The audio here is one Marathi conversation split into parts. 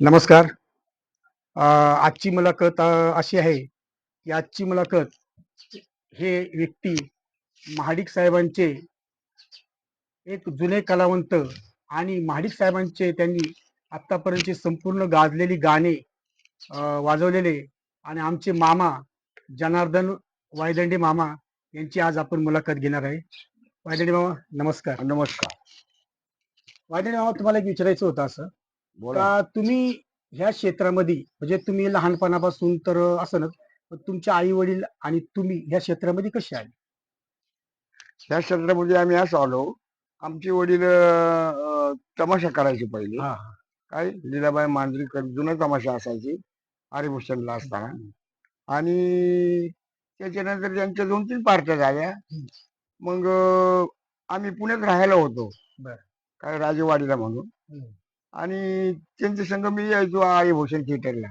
नमस्कार. आजची मुलाखत अशी आहे की आजची मुलाखत हे व्यक्ती महाडिक साहेबांचे एक जुने कलावंत आणि महाडिक साहेबांचे त्यांनी आतापर्यंतची संपूर्ण गाजलेली गाणे वाजवलेले आणि आमचे मामा जनार्दन वायदंडे मामा यांची आज आपण मुलाखत घेणार आहे. वायदंडे मामा नमस्कार. नमस्कार. वायदंडे मामा तुम्हाला एक विचारायचं होतं असं. बोला. का तुम्ही ह्या क्षेत्रामध्ये म्हणजे तुम्ही लहानपणापासून तर असं ना पण तुमच्या आई वडील आणि तुम्ही ह्या क्षेत्रामध्ये कसे आले? ह्या क्षेत्रामध्ये आम्ही असं आलो आमचे वडील अं, तमाशा करायचे पहिले. हा, काय? लीलाबाई मांजरीकर जुना तमाशा असायची आर्यभूषणला असताना. आणि त्याच्यानंतर त्यांच्या दोन तीन पार्ट्या झाल्या. मग अं, आम्ही पुण्यात राहायला होतो. बर. काय? राजवाडीला म्हणून. हम्म. आणि त्यांच्या संघ मी यायचो आर्यभूषण थिएटरला.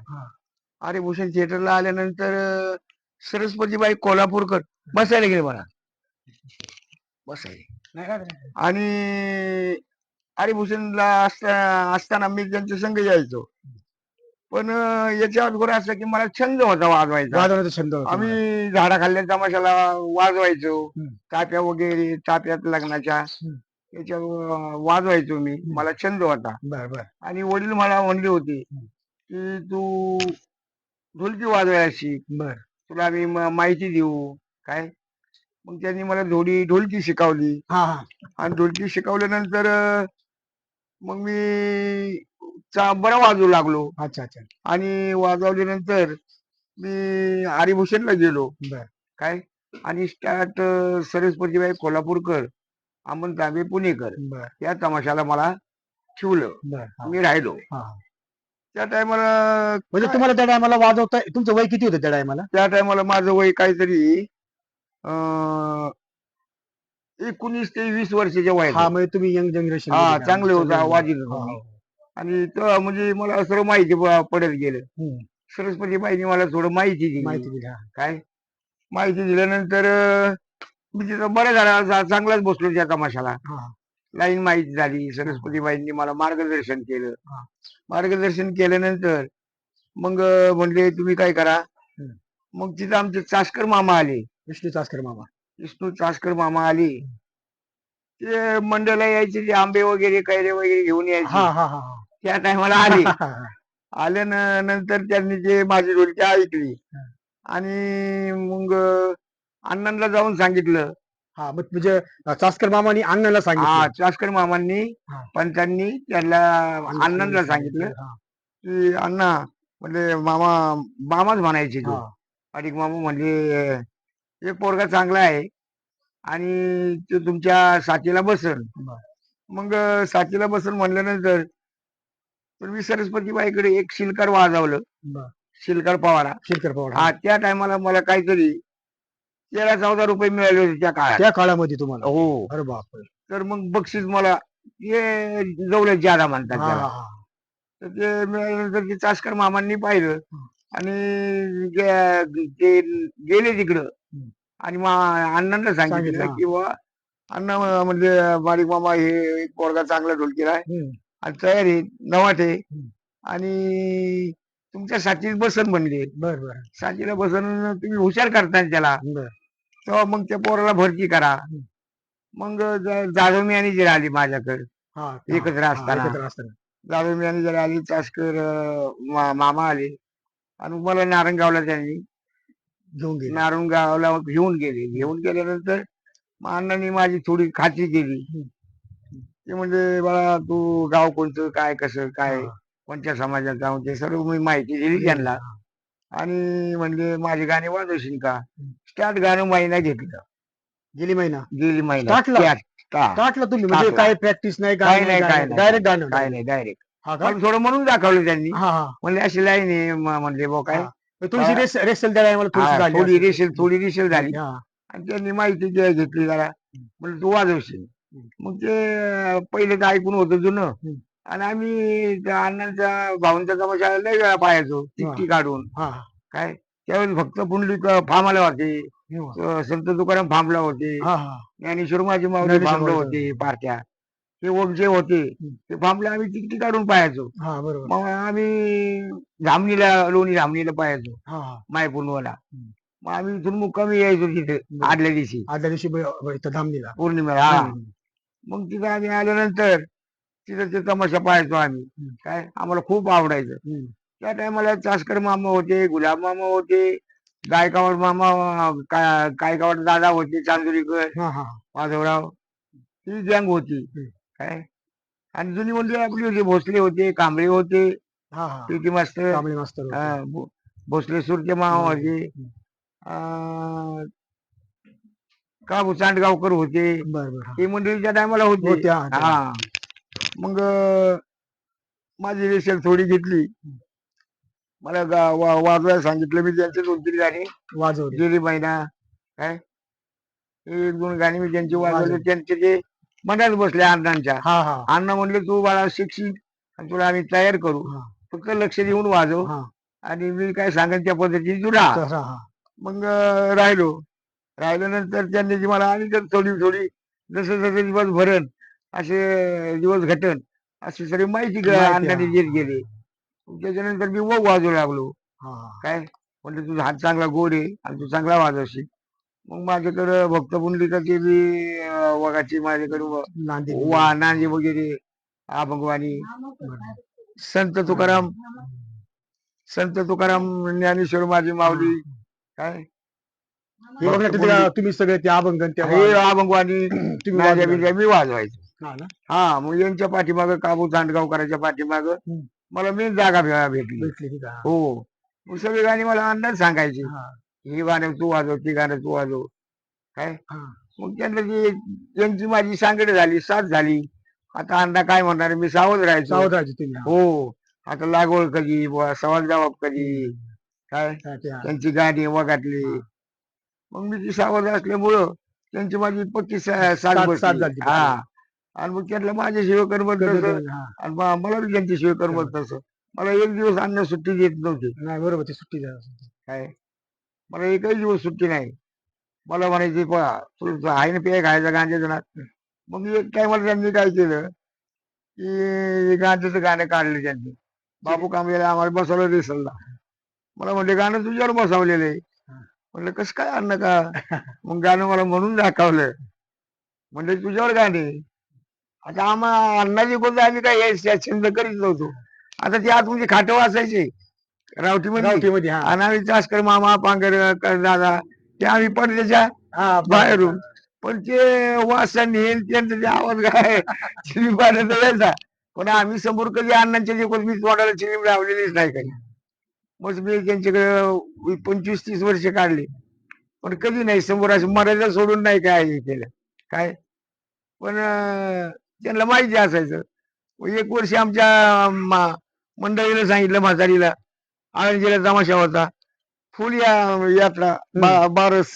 आर्यभूषण थिएटरला आल्यानंतर सरस्वतीबाई कोल्हापूरकर बसायला गेले मला बसायला. आणि हरिभूषणला असता असताना मी त्यांच्या संघ यायचो पण याच्या अगोदर असं की मला छंद होता वाजवायचा छंद. आम्ही झाडाखाल्ल्या तमाशाला वाजवायचो. टाप्या वगैरे टाप्यात लग्नाच्या अं, वाजवायचो मी. मला छंद होता. बर बर. आणि वडील मला म्हणले होते. की तू ढोलकी वाजवायला शिक. बर. तुला आम्ही म- माहिती देऊ. काय? मग त्यांनी मला थोडी ढोलकी शिकवली. हा हा. आणि ढोलकी शिकवल्यानंतर मग मी चा बरा वाजवू लागलो. अच्छा अच्छा. आणि वाजवल्यानंतर मी हरिभूषणला गेलो. बर. काय? आणि स्टार्ट सरस्वतीबाई कोल्हापूरकर अमन तांबे पुणेकर. बर. या तमाशाला मला ठेवलं. बर हा, मी राहिलो. हा. त्या टायमाला म्हणजे तुम्हाला त्या टायमाला वाजवता तुमचं वय किती होतं त्या टायमाला? त्या टायमाला माझं वय काहीतरी अं, एकोणीस ते वीस वर्षाच्या वय हा म्हणजे तुम्ही यंग जनरेशन हा, चांगले होते, आवाजीत होते. आणि तो म्हणजे मला सर्व माहिती प- पडत गेलं. सरस्वती बाईनी मला थोडं माहिती दिली. माहिती दिली हा. काय? माहिती दिल्यानंतर अं, मी तिथं बरं झालं जा- चांगलाच बसलो त्या तमाशाला हा. लाईन माहिती झाली सरस्वती बाईंनी मला मार्गदर्शन केलं हा. मार्गदर्शन केल्यानंतर मग अं, म्हणले तुम्ही काय करा हम्म. मग तिथं आमचे चासकर मामा आले विष्णू चासकर मामा विष्णू चासकर मामा आले ते मंडळाला यायचे ते आंबे वगैरे कैरे वगैरे घेऊन हा यायचे हा हा हा. त्या टायमाला आले हा, हा. आल्यानंतर त्यांनी ते माझी ढोलकी ऐकली. आणि मग अण्णांना जाऊन सांगितलं हा मग म्हणजे चासकर मामानी अण्णाला हा सांगितलं चासकर मामांनी हा. पंचांनी त्यांना अण्णांना सांगितलं हा, की अण्णा म्हणजे मामा मामाच म्हणायचे तो हा. अधिक मामा म्हणजे एक पोरगा चांगला आहे आणि तो तुमच्या साथीला बसन बर. मग साथीला बसन म्हणल्यानंतर तर मी सरस्वती बाईकडे एक शिलकार वाजवलं बर. शिलकार पवारा शेतकर पवार हा त्या टायमाला मला काहीतरी तेरा चौदा रुपये मिळाले होते त्या काळात. त्या काळामध्ये तुम्हाला. हो. अरे बापरे. तर मग बक्षीस मला हे जवळ ज्यादा म्हणतात हा, त्याला. हा, हा. तर ते मिळाल्यानंतर ते चासकर मामांनी पाहिलं. आणि गे- ते गेले तिकडं. आणि मा- अण्णांना सांगितलं, सांगितलं हा. की बा अण्णा म्हणजे बारीक मामा हे एक पोरगा चांगला ढोलकीला आहे. हम्म. आणि तयार आहे नवाट आहे. आणि तुमच्या साथीत बसन म्हणले. बर बर. साथीला बसन तुम्ही हुशार करताय त्याला. बर. तेव्हा मग त्या पोराला भरती करा. मग जाधव मॅनेजर आली माझ्याकडे. हा एकत्र असताना. जाधव मॅनेजर आली चासकर मामा आले. आणि मला नारंगावला त्यांनी घेऊन गेले. नारंगावला घेऊन गेले. घेऊन गेल्यानंतर अण्णांनी माझी थोडी खात्री केली. ते म्हणजे बाळा तू गाव कोणतं? काय कसं? काय. कोणत्या समाजात जाऊन ते सर्व मी माहिती दिली त्यांना. आणि म्हणजे माझे गाणे वाजवशील का? स्टार्ट गाणं महिना घेतलं. गेली महिना गेली महिना Start ला? Start, start. टाकलं तुम्ही म्हणजे टाकला. काय प्रॅक्टिस नाही काय नाही, काय नाही. डायरेक्ट गाणं. काय नाही डायरेक्ट हा का? थोडं म्हणून दाखवलं त्यांनी. हा हा. म्हणले अशी लाईन आहे म- म्हणले बो काय. हा. थोडीशी रेस रेसल हा, थोडीशी झाली थोडी असेल. थोडी रेशेल झाली. हा. आणि त्यांनी माहिती घे- घेतली जरा. म्हणजे तू वाजवशील. मग ते अं, पहिले तर ऐकून होतं जुनं. हम्म. आणि आम्ही त्या अण्णांच्या भाऊंच्या तमाशा लय वेळा पाहायचो चिठ्ठी काढून. हा. काय? त्यावेळेस फक्त पुंडलिक फार्माला होते. अं, संत तुकाराम फार्मला होते. हा हा. ज्ञानेश्वर माझी माऊली ज्ञानेश्वर माऊली. होते पार्ट्या हे ओगजे होते हम्म. ते फांबले आम्ही तिकटी काढून पाहायचो. हा बरोबर. मग आम्ही धामणीला लोणी धामणीला पाहायचो. हा हा. मायपूर्णवाला. मग आम्ही इथून मुक्कामी यायचो तिथे. आदल्या दिवशी. आदल्या दिवशी ब- ब- इथं धामणीला. पौर्णिमेला हा. हम्म. मग तिथं आम्ही आल्यानंतर तिथं ते तमाशा पाहायचो आम्ही. काय? आम्हाला खूप आवडायचं. त्या टायमाला चासकर मामा होते गुलाब मामा होते गायकावाड मामा काय गायकावाड दादा होते चांदुरीकर माधवराव ही. गँग होती. काय? आणि जुनी मंडळी आपली होती भोसले होते कांबळे होते. हा हा. कांबळे मास्तर भो- भोसले सुरचे मामा. होते. काबू चांडगावकर होते. हा. मंडळीच्या टायमाला होती. हा. मग माझी रेशल थोडी घेतली. मला गा- वा- वाजवायला सांगितलं मी त्यांचे दोन तीन गाणी. वाजवले. गेली महिना काय? एक दोन गाणी मी त्यांची वाजवली. वाजवली. त्यांचे ते मनात बसले अण्णांच्या. हा हा. अण्णा म्हणले तू बाळा शिक्षित आणि तुला आम्ही तयार करू. हा. फक्त लक्ष देऊन वाजव हा. आणि मी काय सांगेन त्या पद्धतीने तू राहा. हा मग अं, राहिलो. राहिल्यानंतर त्यांनी जी मला आणि थोडी थोडी जसं जसं दिवस भरण असे दिवस घटन अशी सगळी माहिती हा. देत गेले. त्याच्यानंतर मी मग वाजवू लागलो. काय? म्हणजे तुझा हात चांगला गोड आहे आणि तू चांगला वाजवशील. मग माझ्याकडं भक्त पुंडलिकाची बी वगाची माझ्याकडे व- नांदी वगैरे अभंगवाणी संत तुकाराम संत तुकाराम ज्ञानेश्वर माझी माऊली. काय. तुम्ही सगळे ते हे अभंगवाणी मी वाजवायचो. ना? हा मग यांच्या पाठीमाग काबू चांडगावकरांच्या पाठीमाग. मला मेन जागा भे- भेटली. भेटली हा. हो. मग सगळी गाणी मला अंदाज सांगायची. हा. ही गाणं तू वाजव ती गाणं तू वाजव. काय? हा. मग त्यांना ती यांची माझी सांगड झाली साथ झाली. आता अण्णा काय म्हणणार मी सावध राहायचो. सावध राहायचे तुम्ही हा. हो. आता लागवड कधी बुवा सवाल जबाब कधी? काय? हा, ते हा. त्यांची गाणी वगाटली हा. मग मी ती सावध असल्यामुळं त्यांची माझी पक्की सा- साथ साथ- साथ बसली. झाली. हा. आणि मग त्यांना माझ्याशिवाय करमत कधी- तसं. आणि मा- मला बी त्यांच्याशिवाय करमत तसं. मला एक दिवस अन्न सुट्टी देत नव्हती. नाही बरोबर ते सुट्टी द्या. काय? मला एकही दिवस सुट्टी नाही. मला म्हणायचे पहा तुझं आहे ना पेय खायचं गांजाचं ना मग एक टायमाला त्यांनी काय केलं? की गांजाचं गाणं काढलं त्यांनी. बाबू कांबळेला आम्हाला बसवलं रिसलला मला म्हणले गाणं तुझ्यावर बसवलेलं आहे. म्हणलं कसं काय अन्न का? मग गाणं मला म्हणून दाखवलं. म्हणजे तुझ्यावर गाणे आता आम्हा अण्णाची कोणतं आम्ही काय छंद करीत नव्हतो. आता ते आत म्हणजे खाटं वाचायचे. रावटीमध्ये. गावठीमध्ये हा. आणि आम्ही चासकर मामा पांगर दादा ते आम्ही पडद्याच्या हा बाहेरून. पण ते वासन हे त्यांचं ते आवाज काय? चिलीम पाण्याचा पण आम्ही समोर कधी अण्णांच्या जे कोणी मी तोंडाला चिलीम लावलेलीच नाही काही मग मी त्यांच्याकडे पंचवीस तीस वर्ष काढली. पण कधी नाही समोर असं मर्यादा सोडून नाही काय केलं. काय? पण त्यांना माहिती असायचं. एक वर्षी आमच्या मंडळीला सांगितलं म्हातारीला आळंदीला तमाशा होता. फुल या यात्रा बा- बारस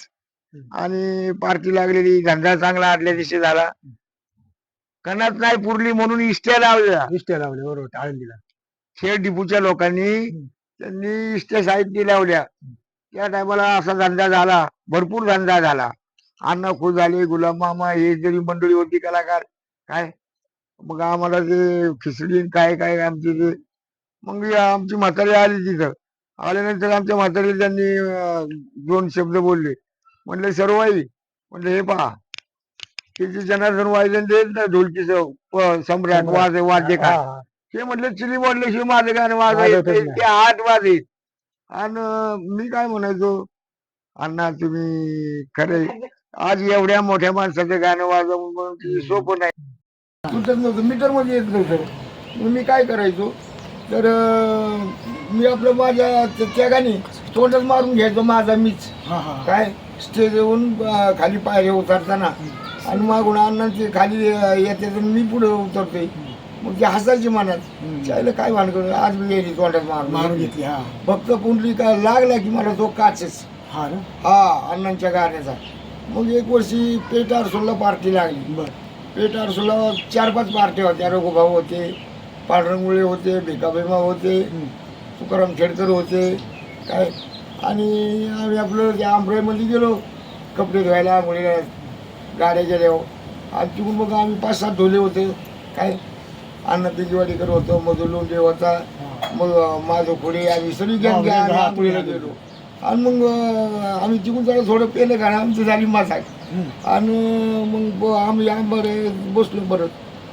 आणि पार्टी लागलेली धंदा चांगला आदल्या दिवशी झाला. कणात नाही पुरली म्हणून इष्ट्या लावल्या. इष्ट्या लावले बरोबर आळंदीला. खेळ डिपूच्या लोकांनी त्यांनी इष्ट्या साहित्य लावल्या. त्या टायमाला असा धंदा झाला भरपूर धंदा झाला. अण्णा खुश झाले गुलाब मामा हे जरी मंडळी होती कलाकार काय? मग आम्हाला ते खिचडी न काय काय आमची ते मग या आमची म्हातारी आली तिथं. आल्यानंतर आमच्या म्हातारीला त्यांनी अं, दोन शब्द बोलले. म्हणले सर्वाई म्हणले हे पहा. हे जे जनार्दन वाजन देत ना ढोलकीचं प- सम्राट वाज वाद्य हा, काय? हा. ते म्हटलं चिली म्हटल्याशिवाय माझं गाणं वाजवा वाजवतच येत नाही. ते आठ वाजेत आणि मी काय म्हणायचो? अण्णा तुम्ही खरे आज एवढ्या मोठ्या माणसाचं गाणं वाजवून सोपं नाही. सुचत नव्हतं मीटरमध्ये येत नव्हतं मग मी काय करायचो? तर मी आपलं माझ्या त्या- त्या गाणी तोंडात मारून घ्यायचो माझा मीच. काय? स्टेज येऊन खाली पायऱ्या उतरताना. आणि मागून अण्णांचे खाली येते तर मी पुढे उतरतोय. मग ते हसायचे मनात. त्याला काय भानगड आज मी गेली तोंडात मारून. मारून घेतली हा. फक्त पुंडली काय लागला की मला तो काचच. हा हा अण्णांच्या गाण्याचा. मग एक वर्षी पेट आरसोलला पार्टी लागली. बर. पेट आरसोलला चार पाच पार्ट्या होत्या. रघुभाऊ होते पांडुरंगुळे होते भिकाभीमा होते तुकाराम खेडकर होते. काय? आणि आम्ही आपलं त्या आंबराईमध्ये गेलो कपडे धुवायला मुलीला गाड्या गेल्यावर आणि तिकडून मग आम्ही पाच सात धुले होते. काय? अन्न पिजीवाडीकर होतो मधु लोंढे होता मग माझं पुढे आम्ही सगळी गॅंग गेलो. आणि मग आम्ही तिकून जरा थोडं पेलं कारण आमची झाली मसाज आणि मग ब- आम्ही आम बरं बसलो बरं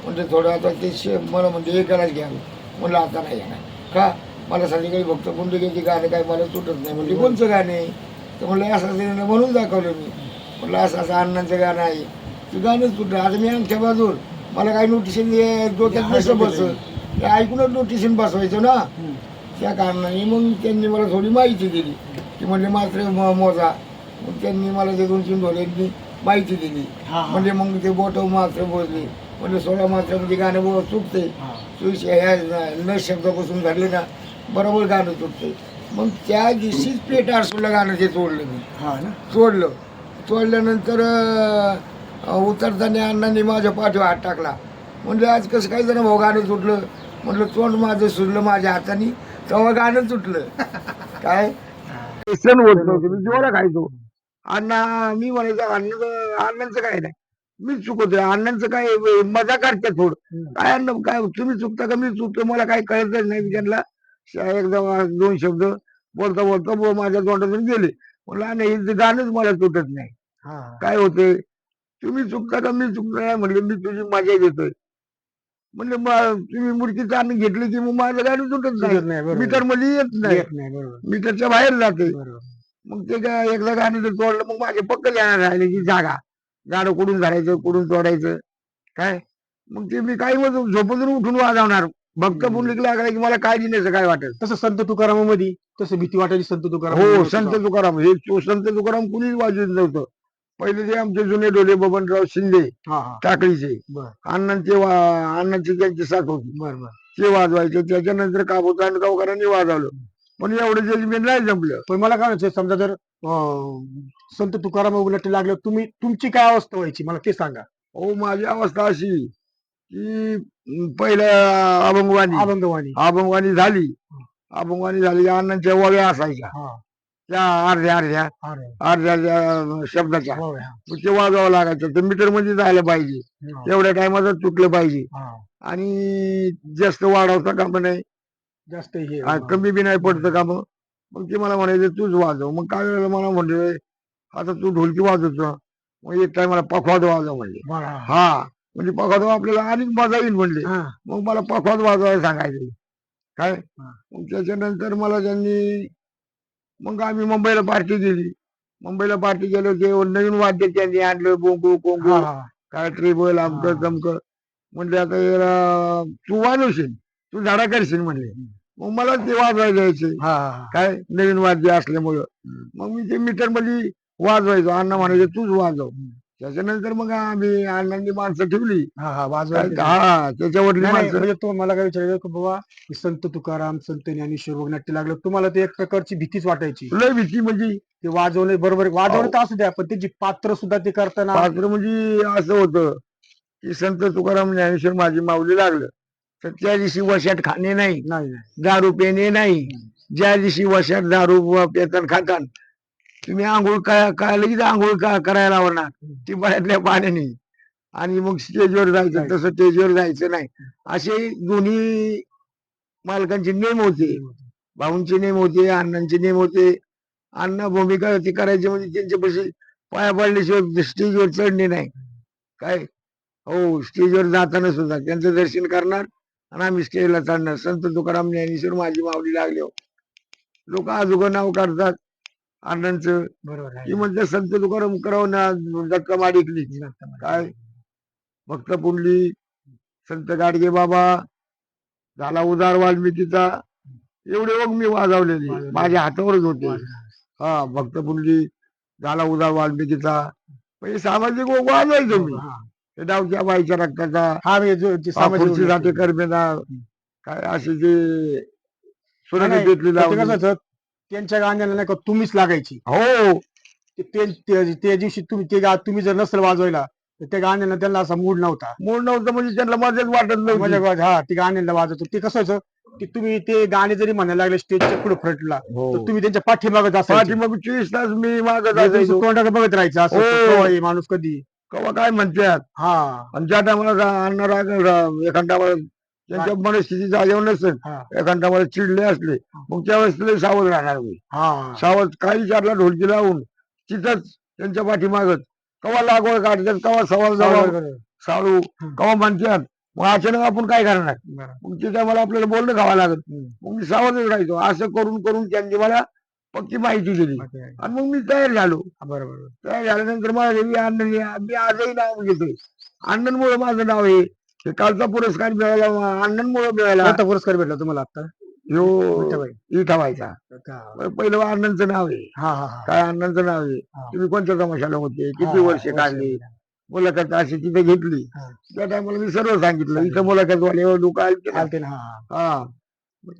म्हणजे थोडं आता ते शे मला म्हणजे एकालाच घ्या. म्हणलं आता नाही येणार. का? मला संध्याकाळी फक्त गुंडगिरीची गाणं काय? मला सुटत नाही. म्हणजे कोणचं गाणं आहे? तर म्हणलं असं असं म्हणून दाखवलं मी. म्हणलं असं असं अण्णांचं गाणं आहे. ते गाणं सुटलं. आता मी आमच्या बाजूवर. मला काही नोटिशन डोक्यात नसतं बसत ते ऐकूनच नोटिशन बसवायचं ना. त्या कारणाने मग त्यांनी मला थोडी माहिती दिली. की म्हणजे मात्र मोजा. मग त्यांनी मला ते दोन तीन ढोल्यांनी माहिती दिली. म्हणजे मग ते बोट मात्र बोलले. म्हणजे सोळा मात्र म्हणजे गाणं बो चुकते. सुश ह्या न शब्दापासून घडले ना बरोबर गाणं चुकते. मग त्या दिवशीच पेट आरसूला गाणं ते तोडलं मी. हा ना? तोडलं. तोडल्यानंतर उतरताना अण्णांनी माझ्या पाठीवर हात टाकला. म्हणजे आज कसं काय जण भाऊ गाणं सुटलं? म्हटलं तोंड माझं सुटलं माझ्या हाताने तेव्हा गाणं सुटलं. काय? सण होत नव्हतं मी जोरा खायचो अण्णा मी म्हणायचो अण्णाचं अण्णांचं काय नाही. मी चुकतोय. अण्णांचं काय मजा काढते थोडं. काय अण्णा काय तुम्ही चुकता का? मी चुकतो मला काय कळतच नाही. मी त्यांना एकदम दोन शब्द बोलता बोलता बो- माझ्या तोंडातून गेले. म्हणलं अण्णा हे गाणंच मला सुटत नाही. काय होते तुम्ही चुकता का? मी चुकतो नाही म्हणले मी तुझी मजा घेतोय. म्हणले मग तुम्ही मूर्तीचं अन्न घेतली की मग माझं गाणं सुटत नाही, नाही बरोबर. मीटरमध्ये येत नाही. येत नाही बरोबर. मीटरच्या बाहेर जाते मग ते एकदा गाणं जर तोडलं मग माझे पक्क जाणार राहिले की जागा. गाणं कुठून धरायचं कुठून तोडायचं? काय? मग ते मी काही मग झोपून उठून वाजवणार. भक्त पुंडलिक लागला की मला काय दिण्याचं काय वाटत? तसं संत तुकारामामध्ये तसं भीती वाटायची संत तुकाराम हो संत तुकाराम. हे तो संत तुकाराम कुणीच वाजवत नव्हतं. पहिले ते आमचे जुने डोले बबनराव शिंदे हा हा. टाकळीचे बर. अण्णांचे वा- अण्णांची त्यांची साथ होती. बर बर. ते वाजवायचे. त्याच्यानंतर काबोता आणि गावकरांनी वाजवलं. पण एवढं जजमेंट नाही जमलं. पण मला काय म्हणायचं समजा जर संत तुकाराम उलट लागलं तुम्ही तुमची काय अवस्था व्हायची? मला ते सांगा. हो माझी अवस्था अशी की अं, पहिलं अभंगवाणी. अभंगवाणी. अभंगवाणी झाली. अभंगवाणी झाली अण्णांच्या वळ्या असायच्या. त्या अर्ध्या अर्ध्या. अर्ध्या. शब्दाच्या. ते वाजवावं लागायचं. ते मीटरमध्ये जायला पाहिजे. तेवढ्या टायमातच तुटलं पाहिजे. आणि जास्त वाढवता कामा नाही जास्त हे हा, कमी बी नाही पडतं का मग? मग ते मला म्हणायचं तूच वाजव. मग काय वेळेला मला म्हणले आता तू ढोलकी वाजवतो मग एक टाइम मला पखवाद वाजव म्हणले. बरं, हा. हा म्हणजे पखवाद आपल्याला आणि मजा येईल म्हणले. हा. मग मला पखवाद वाजवायला सांगायचे. काय? हा. मग त्याच्यानंतर मला त्यांनी मग आम्ही मुंबईला पार्टी दिली. मुंबईला पार्टी गेलो ते नवीन वाद्य त्यांनी आणलं बोंगू कोंगू हा. काय ट्रिबल. आमकं तमकं म्हणले आता याला तू वाजवशील. तू झाडा करशील म्हणले. मग मला ते वाजवायला यायचे हा, हा. काय? नवीन वाद्य असल्यामुळं. मग मी ते मीटरमध्ये वाजवायचो. अण्णा म्हणायचे तूच वाजव. त्याच्यानंतर मग आम्ही अण्णांनी माणसं ठेवली. हा, हा. वाजवायचं. हा त्याच्यावरली माणसं. म्हणजे तो मला काय विचारायचं की बाबा संत तुकाराम संत ज्ञानेश्वर नाट्य लागलं. तुम्हाला ते एक प्रकारची भीतीच वाटायची. लय भीती म्हणजे? ते वाजवले बरोबर. वाजवलं तर असू द्या पण त्याची पात्र सुद्धा ते करताना पात्र म्हणजे असं होतं की संत तुकाराम ज्ञानेश्वर माझी माऊली लागलं. तर त्या दिवशी वशात खाणे नाही. नाही. दारू पिणे नाही. ज्या दिवशी वशात दारू पेतन खातान तुम्ही आंघोळ काय काय लगेच आंघोळ का करायला लावणार? ती बऱ्यातल्या पाण्याने. आणि मग स्टेजवर जायचं जायचं. तसं स्टेजवर जायचं नाही. असे दोन्ही मालकांचे नेम होते. भाऊंचे नेम होते अण्णांचे नेम होते. अण्णा भूमिका ती करायची म्हणजे त्यांच्यापाशी पाया पडल्याशिवाय स्टेजवर चढणे नाही. काय? हो स्टेजवर जाताना सुद्धा त्यांचं दर्शन करणार. आणि आम्ही स्टेजला चढणार. संत तुकाराम ज्ञानेश्वर माझी माऊली लागले लोक आजोबा नाव काढतात. अण्णांचं बरोबर आहे. संत तुकाराम करावं ना दत्ता माडिकली काय? भक्त पुंडली संत गाडगे बाबा झाला उदार वाल्मिकीचा. एवढे ओघ मी वाजवलेले. वाजवले. माझ्या हातावरच होते. हा भक्त पुंडली झाला उदार वाल्मिकीचा. म्हणजे सामाजिक ओघ वाजवायचो मी. हा. डावच्या बाईच्या रक्ताचा हा जो- जे सामाजिक गोष्टी. करमेना काय असे जे नाही, ते कसं होतं, त्यांच्या गाण्याला नाही का तुम्हीच लागायची. हो. ते- ते ते- त्या दिवशी तुम्ही ते गा तुम्ही जर नसेल वाजवायला तर त्या गाण्याला त्यांना असा मूड नव्हता. मूळ नव्हतं म्हणजे त्यांना मजाच वाटत नव्हती. हा ते गाण्याला वाजवतो. ते कसं व्हायचं की तुम्ही ते गाणे जरी म्हणायला लागले स्टेजच्या पुढे फ्रंटला हो. तर तुम्ही त्यांच्या पाठीमागत पाठी असायचे. मग चोवीस तास मी मागत असायचो तोंडाकडे बघत राहायचं असं हो. माणूस कधी. कवा काय म्हणतात हा. आणि ज्या टायमाला अन्न एखाद्या त्यांच्या मनस्थिती जागेवर नसेल एखाद्या टायमाला चिडले असले मग त्यावेळेस तुला सावध राहणार मी हा. सावध काही विचारला ढोलकी लावून तिथंच त्यांच्या पाठीमागत कवा लागवड काढतात कवा सवाल बरोबर. साळू कवा म्हणतात मग अचानक आपण काय करणार. मग ते टायमाला आपल्याला बोलणं खावं लागत. मग मी सावधच राहायचो असं करून करून त्यांनी मला पक्की माहिती दिली. आणि मग मी तयार झालो. बरोबर. तयार झाल्यानंतर मला मी अण्णन मी आजही नाव घेतोय. अण्णनमुळे माझं नाव आहे. हे कालचा पुरस्कार मिळाला अण्णनमुळे मिळाला. पुरस्कार भेटला तुम्हाला आता विठाबाई. इथं व्हायचा पहिलं अण्णांचं नाव आहे. काय अण्णांचं नाव आहे. तुम्ही कोणत्या तमाशाला होते? किती वर्ष काढली? मुलाखत अशी तिथे घेतली. त्या टायमाला मी सर्व सांगितलं. इथं मुलाखत वाले लोक आले ना. चालते ना हा.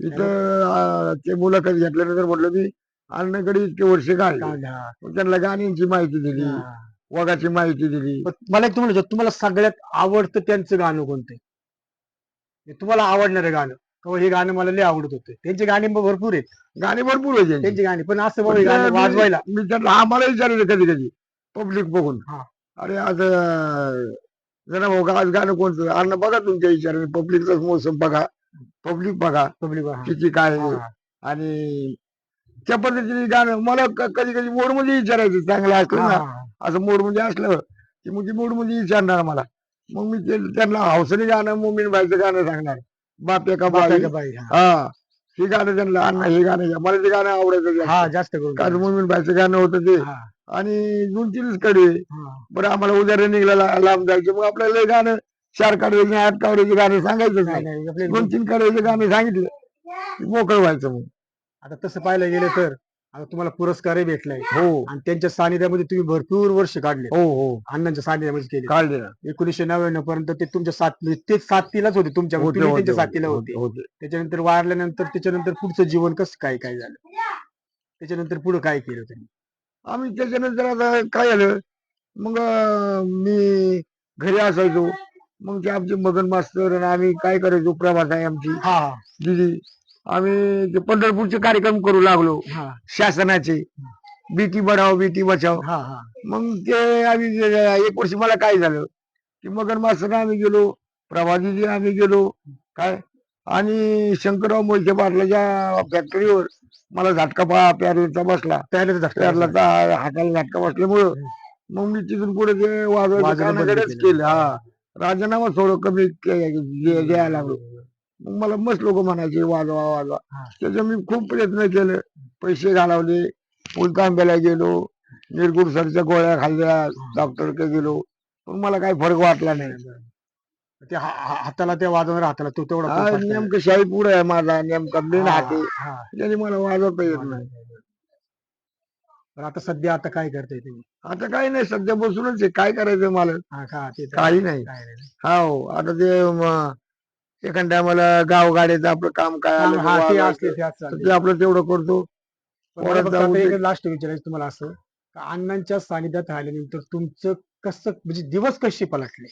इथं ते मुलाखत घेतल्यानंतर म्हटलं मी अण्णाकडे इतके वर्ष काढले. हा. मग त्यांना गाण्यांची माहिती दिली हा. वगाची माहिती दिली. पण मला एक तुम्हाला विचारतो, तुम्हाला सगळ्यात आवडतं त्यांचं गाणं कोणतं? हे तुम्हाला आवडणारं गाणं. किंवा हे गाणं मला लय आवडत होते. त्यांचे गाणे भरपूर आहेत. गाणी भरपूर आहे त्यांची. त्यांची गाणी. पण असं बाबा हे गाणं वाजवायला मी त्यांना आम्हाला विचारायचं कधी कधी. पब्लिक बघून. हा. अरे आज अं, जरा भाऊ आज गाणं कोणतं? अन्न बघा तुमच्या विचाराने. पब्लिकचा मोसम बघा. पब्लिक बघा. पब्लिक किती काय आहे. आणि त्या पद्धतीने गाणं मला कधी कधी मोडमध्ये विचारायचं चांगलं असलं ना असं मोडमध्ये असलं की मग ती मोडमध्ये विचारणार मला. मग मी त्यांना हौसने गाणं मोमीन बाईचं गाणं सांगणार. बाप एका बाई. बाई हा. हा. गाणं त्यांना अण्णा हे गाणं घ्या. मला ते गाणं आवडायचं जास्त. हा कारण मोमीन बाईचं गाणं होतं ते. आणि दोन तीनच कडे. बरं आम्हाला उद्या रनिंगला लांब जायचं. मग आपल्याला हे गाणं चार काढवायचे आठ काढवायचे गाणं सांगायचं दोन तीन काढवायचे गाणं सांगितलं मोकळं व्हायचं मग. आता तसं पाहायला गेलं तर आता तुम्हाला पुरस्कारही भेटलाय. हो. आणि त्यांच्या सानिध्यामध्ये तुम्ही भरपूर वर्ष काढले. हो हो. अण्णांच्या सानिध्यामध्ये केले. काढले. ना एकोणीशे नव्याण्णव पर्यंत ते तुमच्या साथ तेच साथीलाच होते तुमच्या होते, तुम्ही होते, त्यांच्या होते, साथीला होते होते. त्याच्यानंतर वारल्यानंतर त्याच्यानंतर पुढचं जीवन कसं काय काय झालं? त्याच्यानंतर पुढे काय केलं त्यांनी आम्ही त्याच्यानंतर आता काय झालं? मग अं, मी घरी असायचो. मग ते आमचे मगन मास्तर आणि आम्ही काय करायचो? प्रभात आहे आमची हा. दिदी. आम्ही ते पंढरपूरचे कार्यक्रम करू लागलो हा. शासनाचे बेटी बढाओ बेटी बचाव. हा हा. मग ते आम्ही जे- एक वर्षी मला काय झालं की मगन मास्तर आम्ही गेलो प्रभादिदी आम्ही गेलो काय? आणि शंकरराव मोहिते पाटलाच्या फॅक्टरीवर मला झटका पा प्यारचा बसला. त्याला तर प्यारला चा- हाताला झटका बसल्यामुळं मग मी तिथून पुढे ते वाजवायचं वाजवणं बंद कानाकडेच केलं. केलं. हा. राजीनामा थोडं कमी के- द्यायला लागलो मग मला मस्त लोक म्हणायचे वाजवा वाजवा. हा. त्याचे मी खूप प्रयत्न केले. पैसे घालवले. मुलतांब्याला गेलो. निरगुड सरच्या गोळ्या खाल्ल्या. डॉक्टरकडे गेलो. पण मला काही फरक वाटला नाही. ते हा- हा- हाताला त्या वाजवणार हाताला तो तेवढा हा. नेमकं शाही पुढे आहे माझा. नेमका मेन हा, हात हा. त्याने मला वाजवता येत नाही. आता सध्या आता काय करताय तुम्ही? आता काही नाही. सध्या बसूनच आहे. काय करायचं मला हा का? ते तर- काही नाही. काय नाही. हो. आता ते म, एखाद्या मला गाव गाड्याचं आपलं काम काय आलं हा, ते आज तर आपलं तेवढं करतो. पण मला परत फक्त जाऊ आता दे. एक लास्ट विचारायचं तुम्हाला असं. का अण्णांच्या सानिध्यात आल्यानंतर तुमचं कसं म्हणजे दिवस कसे पलटले?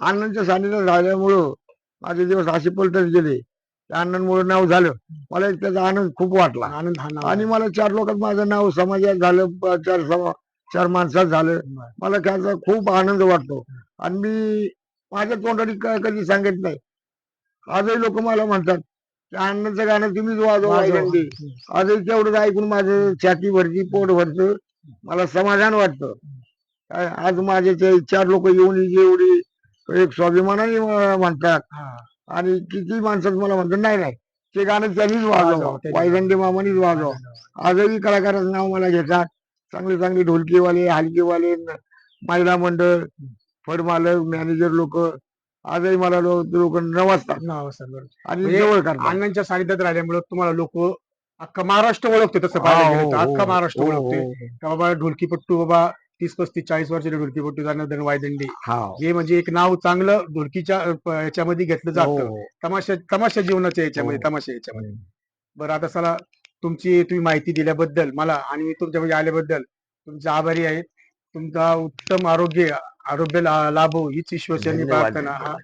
अण्णांच्या सानिध्यात झाल्यामुळं माझे दिवस असे पलटत गेले. त्या अण्णांमुळे नाव झालं. मला एक त्याचा आनंद खूप वाटला. आनंद हा नाव आणि आहे. मला चार लोकात माझं नाव समाजात झालं चार समा चार माणसात झालं. बरं. मला त्याचा खूप आनंद वाटतो. आणि मी माझ्या तोंडाने क- कधी सांगत नाही. आजही लोक मला म्हणतात की अण्णाचं गाणं तुम्हीच वाजवा. आजही तेवढं ऐकून माझं छाती भरती पोट भरतं. मला समाधान वाटतं. आज माझे ते चार लोक येऊन एवढी एक स्वाभिमानाने म्हणतात. आणि किती माणसात मला म्हणतात नाही नाही ते गाणं त्यांनीच वाजवा. वायदंडे मामानीच वाजवा. आजही कलाकाराचं नाव मला घेतात. चांगले चांगले ढोलकीवाले हलकीवाले महिला मंडळ फडमालक मॅनेजर लोक आजही मला लोक नवाजतात नाव असं बरं. आणि म्हणजे जवळ करतात. अण्णांच्या सानिध्यात राहिल्यामुळे तुम्हाला लोक अख्खा महाराष्ट्र ओळखते तसं पाहायला गेलं तर. हो, हो, अख्खा महाराष्ट्र हो, ओळखते. हो, का बाबा ढोलकीपट्टू बाबा तीस पस्तीस चाळीस वर्षाचे ढोलकीपट्टू जनार्दन वायदंडे. हा. हे म्हणजे एक नाव चांगलं ढोलकीच्या अ, प- याच्यामध्ये घेतलं जातं. हो, तमाशा तमाशा जीवनाच्या याच्यामध्ये हो. तमाशा याच्यामध्ये. बरं आता चला तुमची तुम्ही माहिती दिल्याबद्दल मला आणि मी तुमच्यामध्ये आल्याबद्दल तुमचे आभारी आहे तुमचा उत्तम आरोग्य आरोग्य ला- लाभो हीच ईश्वरचरणी धन्यवाद. प्रार्थना हा